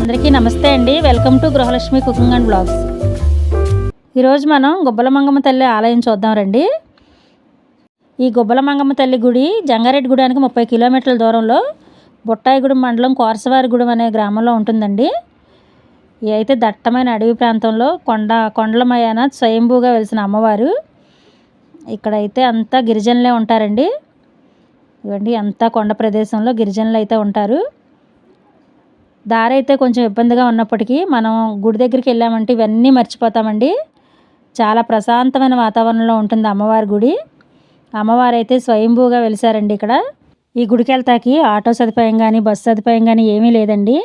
అందరికీ నమస్తే అండి. Welcome to Gruhalakshmi cooking and blogs. ఈరోజు మనం గుబ్బల మంగమ్మ తల్లి ఆలయం చూద్దాం రండి. ఈ గుబ్బల మంగమ్మ తల్లి గుడి జంగారెడ్డి గుడానికి ముప్పై కిలోమీటర్ల దూరంలో బుట్టాయిగూడెం మండలం కోరసవారిగూడెం అనే గ్రామంలో ఉంటుందండి. ఇది అయితే దట్టమైన అడవి ప్రాంతంలో కొండ కొండలమయాన స్వయంభూగా వెలిసిన అమ్మవారు. ఇక్కడైతే అంతా గిరిజనులే ఉంటారండి. ఇవ్వండి అంతా కొండ ప్రదేశంలో గిరిజనులు అయితే ఉంటారు. దారి అయితే కొంచెం ఇబ్బందిగా ఉన్నప్పటికీ మనం గుడి దగ్గరికి వెళ్ళామంటే ఇవన్నీ మర్చిపోతామండి. చాలా ప్రశాంతమైన వాతావరణంలో ఉంటుంది అమ్మవారి గుడి. అమ్మవారు అయితే స్వయంభూగా వెలిసారండి ఇక్కడ. ఈ గుడికి వెళ్తాకి ఆటో సదుపాయం కానీ బస్సు సదుపాయం కానీ ఏమీ లేదండి.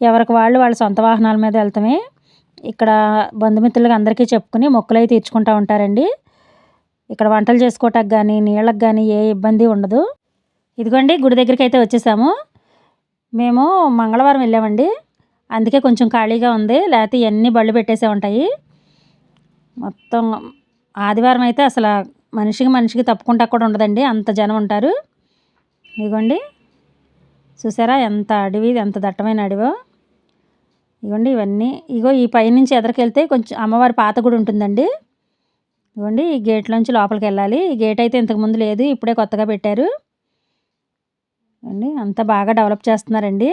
ఎవరికి వాళ్ళు వాళ్ళ సొంత వాహనాల మీద వెళ్తామే. ఇక్కడ బంధుమిత్రులకు అందరికీ చెప్పుకుని మొక్కులు అయితే తీర్చుకుంటూ ఉంటారండి. ఇక్కడ వంటలు చేసుకోవటానికి కానీ నీళ్ళకి కానీ ఏ ఇబ్బంది ఉండదు. ఇదిగోండి గుడి దగ్గరికి అయితే వచ్చేసాము. మేము మంగళవారం వెళ్ళామండి. అందుకే కొంచెం ఖాళీగా ఉంది. లేకపోతే ఇవన్నీ బళ్ళు పెట్టేసే ఉంటాయి. మొత్తం ఆదివారం అయితే అసలు మనిషికి మనిషికి తప్పుకుంటా కూడా ఉండదండి. అంత జనం ఉంటారు. ఇదిగోండి. చూసారా ఎంత అడవి ఎంత దట్టమైన అడవో. ఇదిగోండి ఇవన్నీ. ఇగో ఈ పైనుంచి ఎదరికెళ్తే కొంచెం అమ్మవారి పాత గుడి ఉంటుందండి. ఇదిగోండి ఈ గేట్లోంచి లోపలికి వెళ్ళాలి. ఈ గేట్ అయితే ఇంతకుముందు లేదు. ఇప్పుడే కొత్తగా పెట్టారు. అండి అంతా బాగా డెవలప్ చేస్తున్నారండి.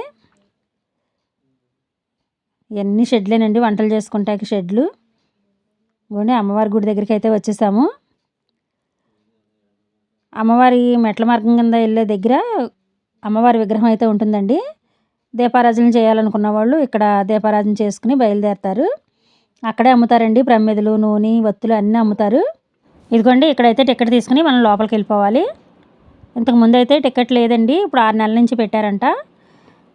ఇవన్నీ షెడ్లేనండి వంటలు చేసుకుంటాకి షెడ్లు. ఇవ్వండి అమ్మవారి గుడి దగ్గరికి అయితే వచ్చేసాము. అమ్మవారి మెట్ల మార్గం కింద వెళ్ళే దగ్గర అమ్మవారి విగ్రహం అయితే ఉంటుందండి. దీపారాజన చేయాలనుకున్న వాళ్ళు ఇక్కడ దీపారాజన చేసుకుని బయలుదేరతారు. అక్కడే అమ్ముతారండి ప్రమిదలు నూనె వత్తులు అన్నీ అమ్ముతారు. ఇదిగోండి ఇక్కడైతే టికెట్ తీసుకుని మనం లోపలికి వెళ్ళిపోవాలి. ఇంతకు ముందు అయితే టికెట్ లేదండి. ఇప్పుడు ఆరు నెలల నుంచి పెట్టారంట.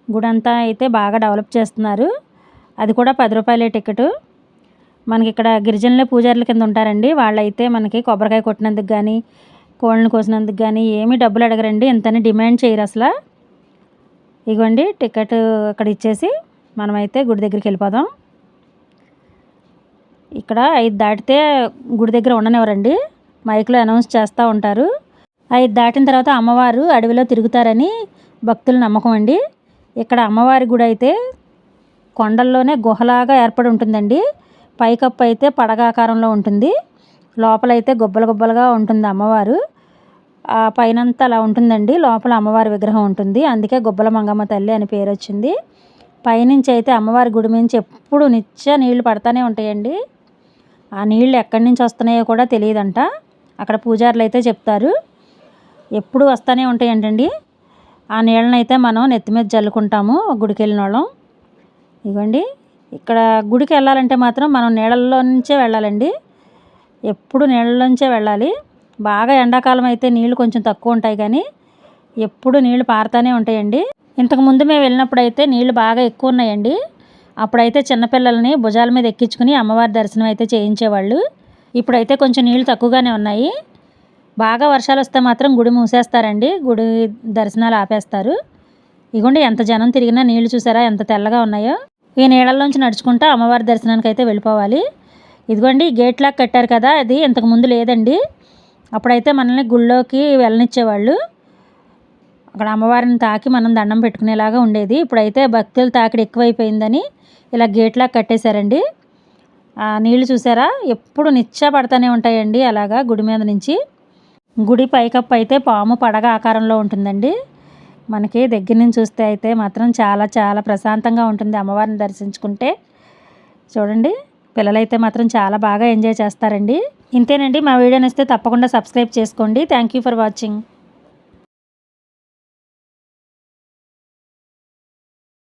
గుడి అంతా అయితే బాగా డెవలప్ చేస్తున్నారు. అది కూడా పది రూపాయలే టికెట్. మనకి ఇక్కడ గిరిజనులే పూజారుల కింద ఉంటారండి. వాళ్ళైతే మనకి కొబ్బరికాయ కొట్టినందుకు కానీ కోళ్ళని కోసినందుకు కానీ ఏమీ డబ్బులు అడగరండి. ఇంతని డిమాండ్ చేయరు అసలు. ఇగోండి టికెట్ అక్కడ ఇచ్చేసి మనమైతే గుడి దగ్గరికి వెళ్ళిపోదాం. ఇక్కడ ఐదు దాటితే గుడి దగ్గర ఉండనివ్వరండి. మైక్లో అనౌన్స్ చేస్తూ ఉంటారు. ఐదు దాటిన తర్వాత అమ్మవారు అడవిలో తిరుగుతారని భక్తుల నమ్మకం అండి. ఇక్కడ అమ్మవారి గుడి అయితే కొండల్లోనే గుహలాగా ఏర్పడి ఉంటుందండి. పైకప్పు అయితే పడగాకారంలో ఉంటుంది. లోపలైతే గుబ్బలు గుబ్బలుగా ఉంటుంది అమ్మవారు. ఆ పైనంతా అలా ఉంటుందండి. లోపల అమ్మవారి విగ్రహం ఉంటుంది. అందుకే గుబ్బల మంగమ్మ తల్లి అని పేరు వచ్చింది. పైనుంచి అయితే అమ్మవారి గుడి నుంచి ఎప్పుడు నిత్య నీళ్ళు పడతానే ఉంటాయండి. ఆ నీళ్ళు ఎక్కడి నుంచి వస్తున్నాయో కూడా తెలియదంట. అక్కడ పూజారులు అయితే చెప్తారు. ఎప్పుడు వస్తూనే ఉంటాయంటండి. ఆ నీళ్ళనైతే అయితే మనం నెత్తి మీద జల్లుకుంటాము గుడికి వెళ్ళిన వాళ్ళం. ఇవ్వండి ఇక్కడ గుడికి వెళ్ళాలంటే మాత్రం మనం నీళ్ళల్లో నుంచే వెళ్ళాలండి. ఎప్పుడు నీళ్ళలోంచే వెళ్ళాలి. బాగా ఎండాకాలం అయితే నీళ్ళు కొంచెం తక్కువ ఉంటాయి కానీ ఎప్పుడు నీళ్ళు పారుతూనే ఉంటాయండి. ఇంతకుముందు మేము వెళ్ళినప్పుడు అయితే నీళ్ళు బాగా ఎక్కువ ఉన్నాయండి. అప్పుడైతే చిన్నపిల్లల్ని భుజాల మీద ఎక్కించుకుని అమ్మవారి దర్శనం అయితే చేయించేవాళ్ళు. ఇప్పుడైతే కొంచెం నీళ్ళు తక్కువగానే ఉన్నాయి. బాగా వర్షాలు వస్తే మాత్రం గుడి మూసేస్తారండి. గుడి దర్శనాలు ఆపేస్తారు. ఇగోండి ఎంత జనం తిరిగినా నీళ్ళు చూసారా ఎంత తెల్లగా ఉన్నాయో. ఈ నీళ్ళల్లోంచి నడుచుకుంటూ అమ్మవారి దర్శనానికి అయితే వెళ్ళిపోవాలి. ఇదిగోండి గేట్ లాగా కట్టారు కదా అది ఇంతకు ముందు లేదండి. అప్పుడైతే మనల్ని గుళ్ళోకి వెళ్ళనిచ్చేవాళ్ళు. అక్కడ అమ్మవారిని తాకి మనం దండం పెట్టుకునేలాగా ఉండేది. ఇప్పుడైతే భక్తులు తాకిడి ఎక్కువైపోయిందని ఇలా గేట్లా కట్టేశారండి. నీళ్ళు చూసారా? ఎప్పుడు నిచ్చ పడతానే ఉంటాయండి అలాగా గుడి మీద నుంచి. గుడి పైకప్పు అయితే పాము పడగ ఆకారంలో ఉంటుందండి. మనకి దగ్గర నుంచి చూస్తే అయితే మాత్రం చాలా చాలా ప్రశాంతంగా ఉంటుంది అమ్మవారిని దర్శించుకుంటే. చూడండి పిల్లలైతే మాత్రం చాలా బాగా ఎంజాయ్ చేస్తారండి. ఇంతేనండి మా వీడియో నచ్చితే తప్పకుండా సబ్స్క్రైబ్ చేసుకోండి. Thank you for watching.